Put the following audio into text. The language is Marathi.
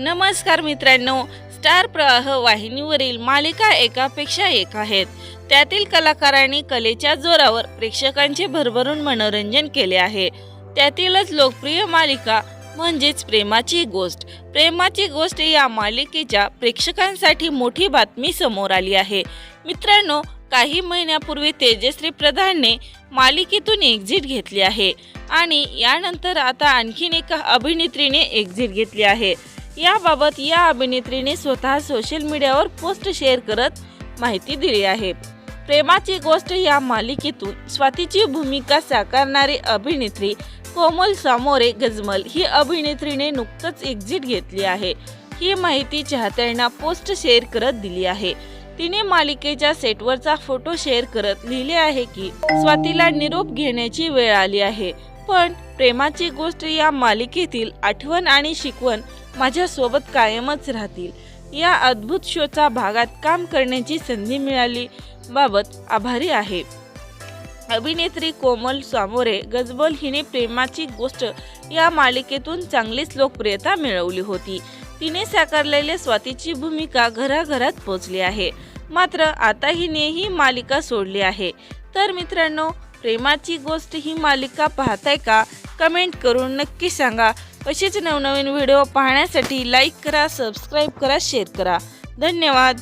नमस्कार मित्रांनो स्टार प्रवाह वाहिनीवरील मालिका एकापेक्षा एक आहेत. त्यातील कलाकारांनी कलेच्या जोरावर प्रेक्षकांचे भरभरून मनोरंजन केले आहे. त्यातीलच लोकप्रिय मालिका म्हणजेच प्रेमाची गोष्ट. प्रेमाची गोष्ट या मालिकेच्या प्रेक्षकांसाठी मोठी बातमी समोर आली आहे. मित्रांनो काही महिन्यापूर्वी तेजश्री प्रधानने मालिकेतून एक्झिट घेतली आहे. आणि यानंतर आता आणखीन एका अभिनेत्रीने एक्झिट घेतली आहे. याबाबत या अभिनेत्रीने स्वतः सोशल मीडियावर पोस्ट शेअर करत माहिती दिली आहे. प्रेमाची गोष्ट या मालिकेतून स्वातीची भूमिका साकारणारी अभिनेत्री कोमल सामोरे गजमल ही अभिनेत्रीने नुकतंच एक्झिट घेतली आहे. ही माहिती चाहत्यांना पोस्ट शेअर करत दिली आहे. तिने मालिकेच्या सेटवरचा फोटो शेअर करत लिहिले आहे की स्वातीला निरोप घेण्याची वेळ आली आहे. पण प्रेमाची गोष्ट या मालिकेतील आठवण आणि शिकवण माझ्यासोबत कायमच राहतील. या अद्भुत शोचा भागात काम करण्याची संधी मिळाली बाबत आभारी आहे. अभिनेत्री कोमल सामोरे गजबल हिने प्रेमाची गोष्ट या मालिकेतून चांगलीच लोकप्रियता मिळवली होती. तिने साकारलेल्या स्वातीची भूमिका घराघरात पोचली आहे. मात्र आता हिने ही मालिका सोडली आहे. तर मित्रांनो प्रेमाची गोष्ट ही मालिका पाहताय का? कमेंट करून नक्की सांगा. असेच नवनवीन व्हिडिओ पाहण्यासाठी लाईक करा सबस्क्राईब करा शेअर करा. धन्यवाद.